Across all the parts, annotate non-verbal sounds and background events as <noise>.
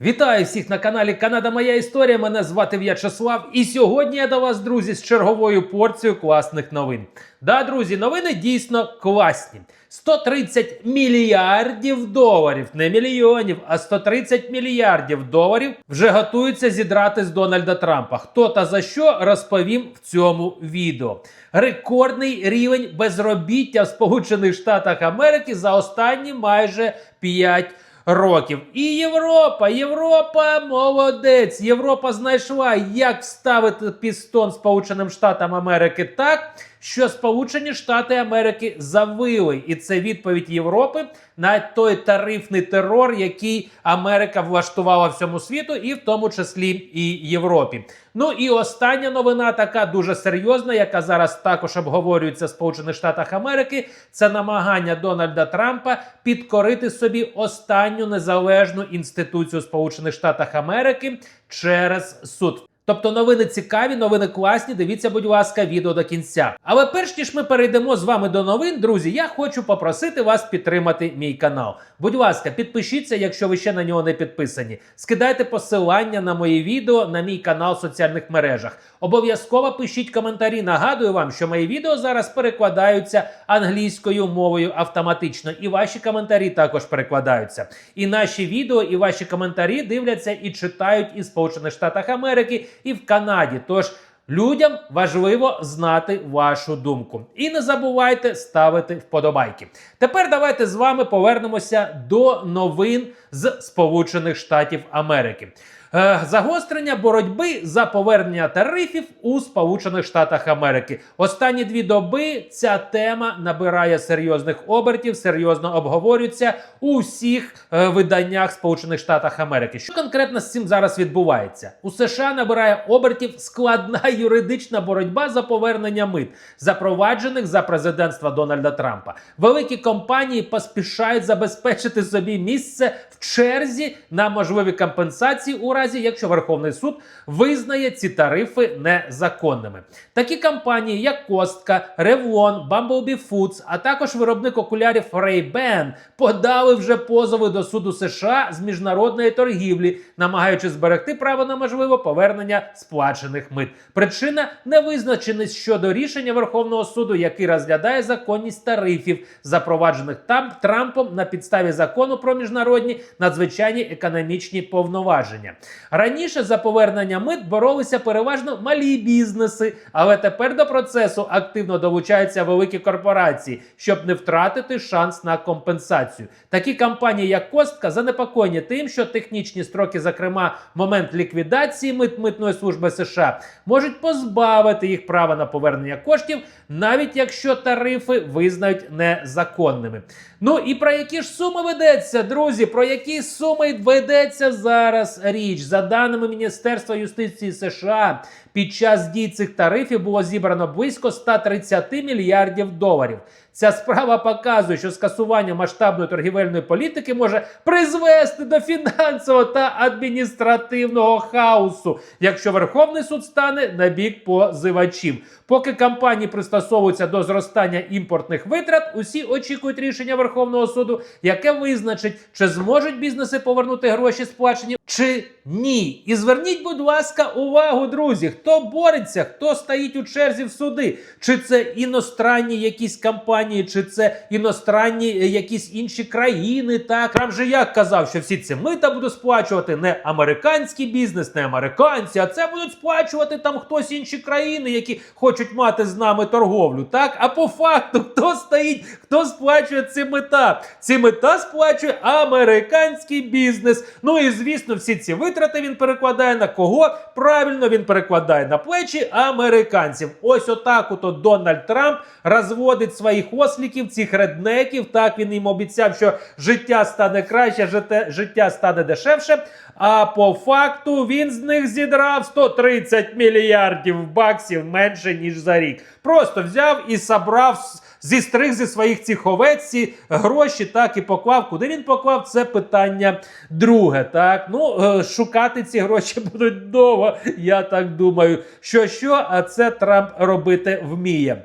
Вітаю всіх на каналі Канада Моя Історія. Мене звати В'ячеслав. І сьогодні я до вас, друзі, з черговою порцією класних новин. Да, друзі, новини дійсно класні. 130 мільярдів доларів, не мільйонів, а 130 мільярдів доларів вже готуються зідрати з Дональда Трампа. Хто та за що розповім в цьому відео. Рекордний рівень безробіття в Сполучених Штатах Америки за останні майже 5 років. І Європа, Європа молодець. Європа знайшла, як ставити пістон Сполученим Штатам Америки так, що Сполучені Штати Америки завили. І це відповідь Європи на той тарифний терор, який Америка влаштувала всьому світу, і в тому числі і Європі. Ну і остання новина, така дуже серйозна, яка зараз також обговорюється в Сполучених Штатах Америки. Це намагання Дональда Трампа підкорити собі останню незалежну інституцію Сполучених Штатах Америки через суд. Тобто новини цікаві, новини класні. Дивіться, будь ласка, відео до кінця. Але перш ніж ми перейдемо з вами до новин, друзі, я хочу попросити вас підтримати мій канал. Будь ласка, підпишіться, якщо ви ще на нього не підписані. Скидайте посилання на мої відео на мій канал в соціальних мережах. Обов'язково пишіть коментарі. Нагадую вам, що мої відео зараз перекладаються англійською мовою автоматично, і ваші коментарі також перекладаються. І наші відео, і ваші коментарі дивляться і читають і Сполучених Штатах Америки, і в Канаді. Тож людям важливо знати вашу думку. І не забувайте ставити вподобайки. Тепер давайте з вами повернемося до новин з Сполучених Штатів Америки. Е, Загострення боротьби за повернення тарифів у Сполучених Штатах Америки. Останні дві доби ця тема набирає серйозних обертів, серйозно обговорюється у всіх е, виданнях Сполучених Штатах Америки. Що конкретно з цим зараз відбувається? У США набирає обертів складна юридична боротьба за повернення мит, запроваджених за президентства Дональда Трампа. Великі компанії поспішають забезпечити собі місце в черзі на можливі компенсації у разі, якщо Верховний суд визнає ці тарифи незаконними. Такі компанії, як Костка, Revlon, Bumblebee Foods, а також виробник окулярів Ray-Ban подали вже позови до суду США з міжнародної торгівлі, намагаючись зберегти право на можливе повернення сплачених мит. Причина невизначеність щодо рішення Верховного суду, який розглядає законність тарифів, запроваджених там Трампом на підставі закону про міжнародні надзвичайні економічні повноваження. Раніше за повернення мит боролися переважно малі бізнеси, але тепер до процесу активно долучаються великі корпорації, щоб не втратити шанс на компенсацію. Такі компанії, як Костка, занепокоєні тим, що технічні строки, зокрема момент ліквідації мит митної служби США, можуть позбавити їх права на повернення коштів, навіть якщо тарифи визнають незаконними. Ну і про які ж суми ведеться, друзі? Про які суми ведеться зараз річ? За даними Міністерства юстиції США, під час дій цих тарифів було зібрано близько 130 мільярдів доларів. Ця справа показує, що скасування масштабної торгівельної політики може призвести до фінансового та адміністративного хаосу, якщо Верховний суд стане на бік позивачів. Поки компанії пристосовуються до зростання імпортних витрат, усі очікують рішення Верховного суду, яке визначить, чи зможуть бізнеси повернути гроші сплачені чи ні. І зверніть, будь ласка, увагу, друзі, хто бореться, хто стоїть у черзі в суди, чи це іностранні якісь компанії, чи це іностранні е, якісь інші країни. Так Трамп же як казав, що всі ці мита будуть сплачувати не американський бізнес, не американці, а це будуть сплачувати там хтось інші країни, які хочуть мати з нами торговлю. Так, а по факту, хто стоїть, хто сплачує ці мита? Ці мита сплачує американський бізнес. Ну і звісно, всі ці витрати він перекладає на кого? Правильно, він перекладає на плечі американців. Ось отак ото Дональд Трамп розводить своїх осліків, цих реднеків. Так він їм обіцяв, що життя стане краще, життя стане дешевше. А по факту він з них зідрав 130 мільярдів баксів менше ніж за рік. Просто взяв і забрав зістриг зі своїх цих овець ці гроші, так і поклав. Куди він поклав? Це питання друге. Так, ну е, шукати ці гроші <laughs> будуть довго. Я так думаю, що що, а це Трамп робити вміє.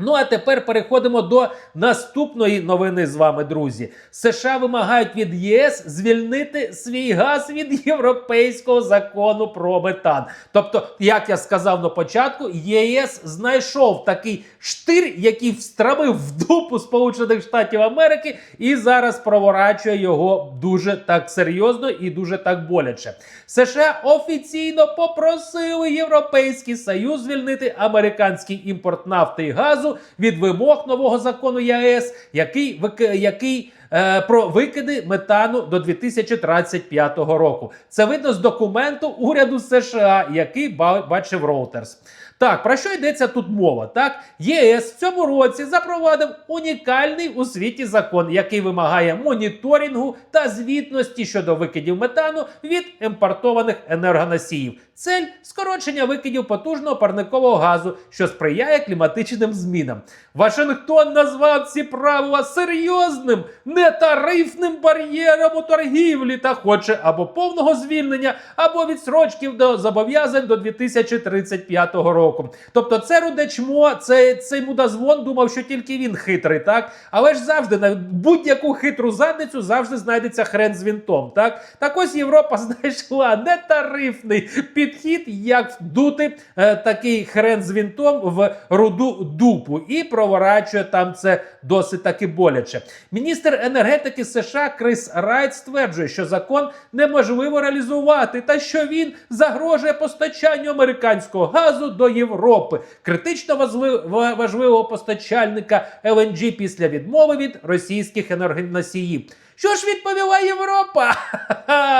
Ну а тепер переходимо до наступної новини з вами, друзі. США вимагають від ЄС звільнити свій газ від європейського закону про метан. Тобто, як я сказав на початку, ЄС знайшов такий штир, який встрамив в дупу Сполучених Штатів Америки, і зараз проворачує його дуже так серйозно і дуже так боляче. США офіційно попросили Європейський Союз звільнити американський імпорт нафти і газу від вимог нового закону ЄС, який який е, про викиди метану до 2035 року. Це видно з документу уряду США, який бачив Reuters. Так, про що йдеться тут мова? Так, ЄС в цьому році запровадив унікальний у світі закон, який вимагає моніторингу та звітності щодо викидів метану від імпортованих енергоносіїв. Цель скорочення викидів потужного парникового газу, що сприяє кліматичним змінам. Вашингтон назвав ці правила серйозним нетарифним бар'єром у торгівлі та хоче або повного звільнення, або відсрочків до зобов'язань до 2035 року. Тобто, це руде чмо, це цей мудозвон думав, що тільки він хитрий, так? Але ж завжди на будь-яку хитру задницю завжди знайдеться хрен з вінтом. Так, так ось Європа <laughs> знайшла нетарифний підхід, як вдути е, такий хрен з вінтом в руду дупу і проворачує там це досить таки боляче. Міністр енергетики США Крис Райт стверджує, що закон неможливо реалізувати та що він загрожує постачанню американського газу до Європи, критично важли- важливого постачальника LNG після відмови від російських енергоносіїв. Що ж відповіла Європа?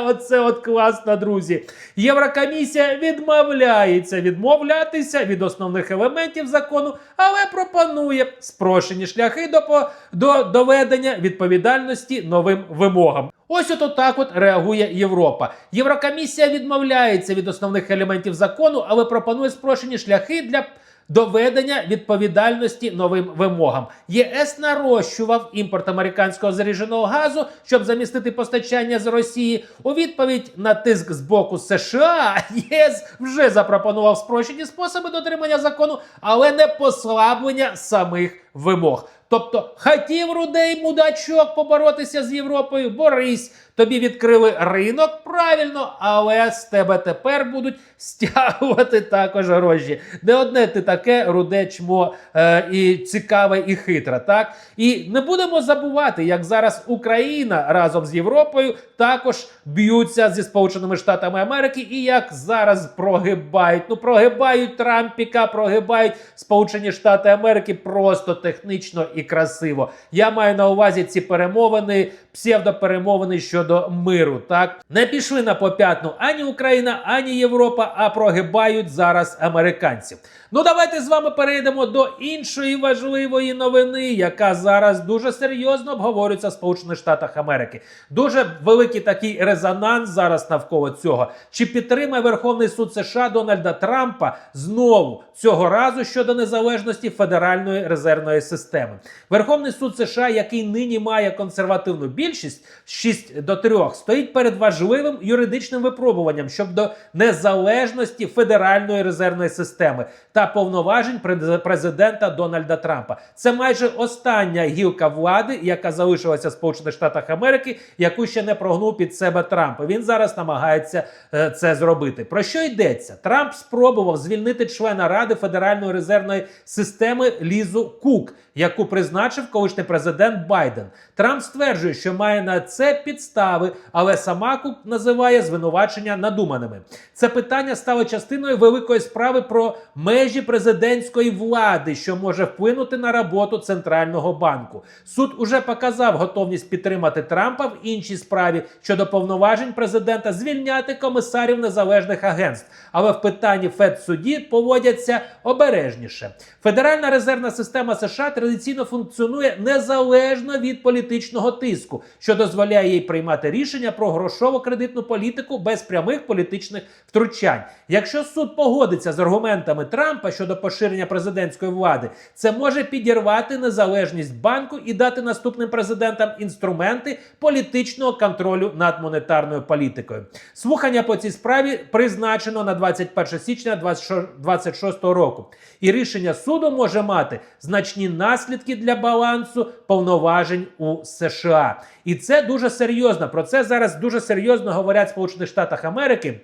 <laughs> Оце от класно, друзі. Єврокомісія відмовляється відмовлятися від основних елементів закону, але пропонує спрощені шляхи до, до доведення відповідальності новим вимогам. Ось от так от реагує Європа. Єврокомісія відмовляється від основних елементів закону, але пропонує спрощені шляхи для доведення відповідальності новим вимогам. ЄС нарощував імпорт американського зарядженого газу, щоб замістити постачання з Росії. У відповідь на тиск з боку США ЄС вже запропонував спрощені способи дотримання закону, але не послаблення самих вимог. Тобто хотів рудей мудачок поборотися з Європою, борись. Тобі відкрили ринок правильно, але з тебе тепер будуть стягувати також гроші. Не одне ти таке руде чмо е, і цікаве, і хитре. Так і не будемо забувати, як зараз Україна разом з Європою також б'ються зі Сполученими Штатами Америки, і як зараз прогибають. Ну прогибають Трампіка, прогибають Сполучені Штати Америки просто технічно і красиво. Я маю на увазі ці перемовини, псевдоперемовини щодо миру. Так не пішли на поп'ятну ані Україна, ані Європа, а прогибають зараз американців. Ну давайте з вами перейдемо до іншої важливої новини, яка зараз дуже серйозно обговорюється в Сполучених Штатах Америки. Дуже великий такий резонанс зараз навколо цього. Чи підтримає Верховний суд США Дональда Трампа знову цього разу щодо незалежності Федеральної резервної системи? Верховний суд США, який нині має консервативну більшість 6 до 3, стоїть перед важливим юридичним випробуванням щодо незалежності Федеральної резервної системи та повноважень през- президента Дональда Трампа. Це майже остання гілка влади, яка залишилася в Сполучених Штатах Америки, яку ще не прогнув під себе Трамп. Він зараз намагається е, це зробити. Про що йдеться? Трамп спробував звільнити члена Ради Федеральної резервної системи Лізу Кук, яку призначив колишній президент Байден. Трамп стверджує, що має на це підстави, але сама Кук називає звинувачення надуманими. Це питання стало частиною великої справи про межі президентської влади, що може вплинути на роботу центрального банку. Суд уже показав готовність підтримати Трампа в іншій справі щодо повноважень президента звільняти комісарів незалежних агентств. Але в питанні Фед суді поводяться обережніше. Федеральна резервна система США традиційно функціонує незалежно від політичного тиску, що дозволяє їй приймати рішення про грошово-кредитну політику без прямих політичних втручань. Якщо суд погодиться з аргументами Трампа щодо поширення президентської влади, це може підірвати незалежність банку і дати наступним президентам інструменти політичного контролю над монетарною політикою. Слухання по цій справі призначено на 21 січня 2026 року, і рішення суду може мати значні наслідки для балансу повноважень у США. І це дуже серйозно. Про це зараз дуже серйозно говорять Сполучених Штатах Америки.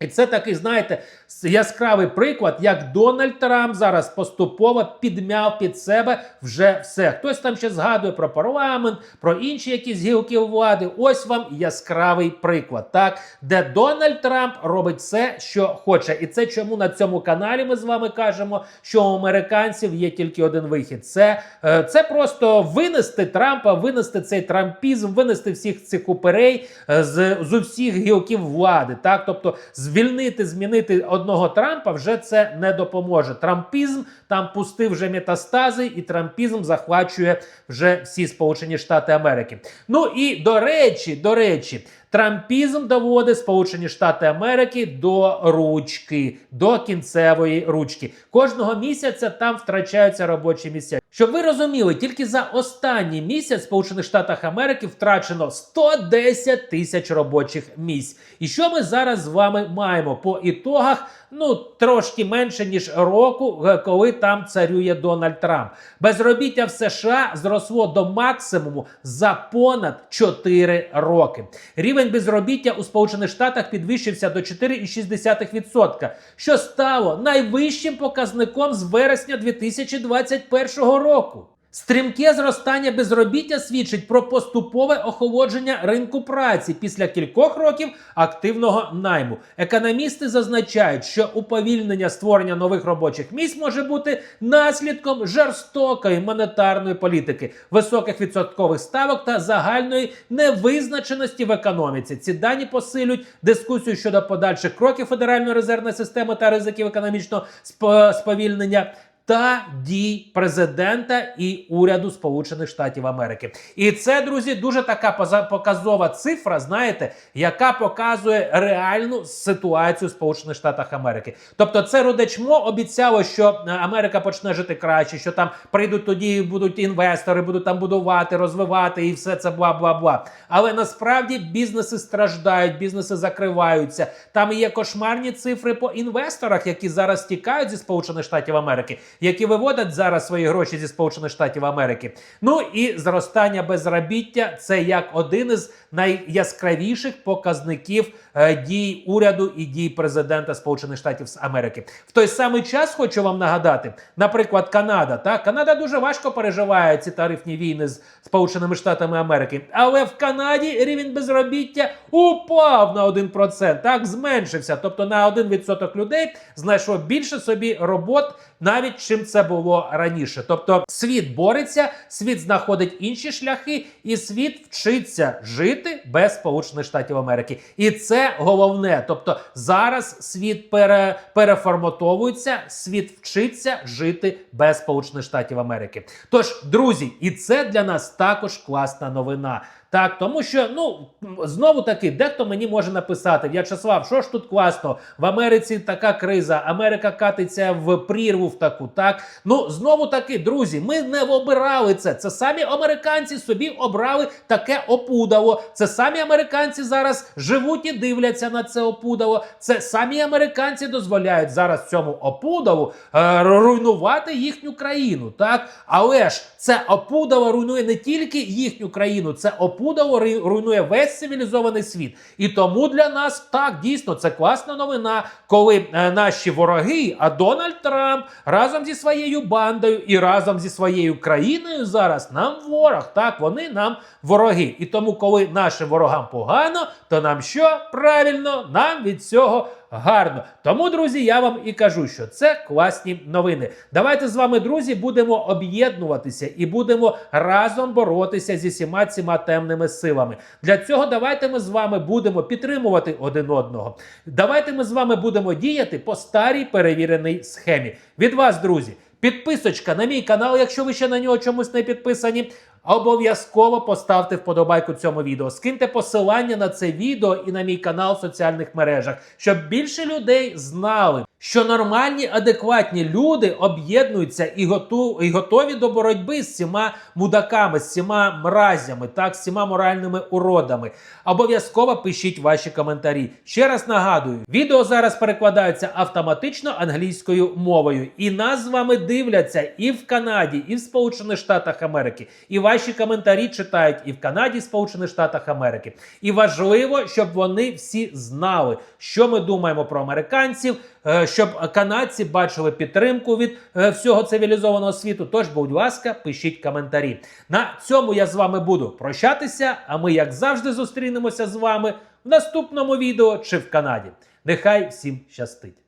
І це такий, знаєте, яскравий приклад, як Дональд Трамп зараз поступово підмяв під себе вже все. Хтось там ще згадує про парламент, про інші якісь гілки влади. Ось вам яскравий приклад, так де Дональд Трамп робить все, що хоче. І це чому на цьому каналі ми з вами кажемо, що у американців є тільки один вихід. Це, е, це просто винести Трампа, винести цей трампізм, винести всіх цих уперей е, з, з усіх гілків влади. Так, тобто звільнити, змінити одного Трампа вже це не допоможе. Трампізм там пустив вже метастази, і трампізм захвачує вже всі Сполучені Штати Америки. Ну і до речі, до речі. Трампізм доводить Сполучені Штати Америки до ручки, до кінцевої ручки. Кожного місяця там втрачаються робочі місця. Щоб ви розуміли, тільки за останній місяць в Сполучених Штатах Америки втрачено 110 тисяч робочих місць. І що ми зараз з вами маємо по ітогах? Ну трошки менше ніж року, е, коли там царює Дональд Трамп. Безробіття в США зросло до максимуму за понад 4 роки. Рівень безробіття у Сполучених Штатах підвищився до 4,6%, що стало найвищим показником з вересня 2021 року. Стрімке зростання безробіття свідчить про поступове охолодження ринку праці після кількох років активного найму. Економісти зазначають, що уповільнення створення нових робочих місць може бути наслідком жорстокої монетарної політики, високих відсоткових ставок та загальної невизначеності в економіці. Ці дані посилюють дискусію щодо подальших кроків Федеральної резервної системи та ризиків економічного сп- сповільнення та дій президента і уряду Сполучених Штатів Америки. І це, друзі, дуже така показова цифра, знаєте, яка показує реальну ситуацію в Сполучених Штатах Америки. Тобто, це родичмо обіцяло, що е, Америка почне жити краще, що там прийдуть тоді, будуть інвестори, будуть там будувати, розвивати і все це бла бла бла. Але насправді бізнеси страждають, бізнеси закриваються. Там є кошмарні цифри по інвесторах, які зараз тікають зі Сполучених Штатів Америки, які виводять зараз свої гроші зі Сполучених Штатів Америки. Ну і зростання безробіття це як один із найяскравіших показників е, дій уряду і дій президента Сполучених Штатів Америки. В той самий час хочу вам нагадати, наприклад, Канада. Так, Канада дуже важко переживає ці тарифні війни з Сполученими Штатами Америки, але в Канаді рівень безробіття упав на 1%, так зменшився. Тобто на 1% людей знайшло більше собі робот, навіть чим це було раніше. Тобто світ бореться, світ знаходить інші шляхи, і світ вчиться жити без Сполучених Штатів Америки. І це головне. Тобто зараз світ пере, переформатовується, світ вчиться жити без Сполучених Штатів Америки. Тож, друзі, і це для нас також класна новина. Так, тому що ну знову таки, дехто мені може написати: В'ячеслав, що ж тут класно? В Америці така криза, Америка катиться в прірву в таку. Так ну знову таки, друзі, ми не обирали це. Це самі американці собі обрали таке опудало. Це самі американці зараз живуть і дивляться на це опудало. Це самі американці дозволяють зараз цьому опудалу е, руйнувати їхню країну. Так, але ж це опудало руйнує не тільки їхню країну, це опудало ри- руйнує весь цивілізований світ. І тому для нас так дійсно це класна новина, коли е, наші вороги, а Дональд Трамп разом зі своєю бандою і разом зі своєю країною зараз нам ворог. Так, вони нам вороги. І тому, коли нашим ворогам погано, то нам що? Правильно, нам від цього гарно. Тому, друзі, я вам і кажу, що це класні новини. Давайте з вами, друзі, будемо об'єднуватися і будемо разом боротися зі всіма цими темними силами. Для цього давайте ми з вами будемо підтримувати один одного. Давайте ми з вами будемо діяти по старій перевіреній схемі. Від вас, друзі. Підписочка на мій канал, якщо ви ще на нього чомусь не підписані. Обов'язково поставте вподобайку цьому відео, скиньте посилання на це відео і на мій канал в соціальних мережах, щоб більше людей знали, що нормальні, адекватні люди об'єднуються і, готу, і готові до боротьби з цими мудаками, з цими мразями, так, з цими моральними уродами. Обов'язково пишіть ваші коментарі. Ще раз нагадую, відео зараз перекладаються автоматично англійською мовою, і нас з вами дивляться і в Канаді, і в Сполучених Штатах Америки. І ваші коментарі читають і в Канаді, і в Сполучених Штатах Америки. І важливо, щоб вони всі знали, що ми думаємо про американців, щоб канадці бачили підтримку від е, всього цивілізованого світу. Тож, будь ласка, пишіть коментарі. На цьому я з вами буду прощатися. А ми, як завжди, зустрінемося з вами в наступному відео чи в Канаді. Нехай всім щастить!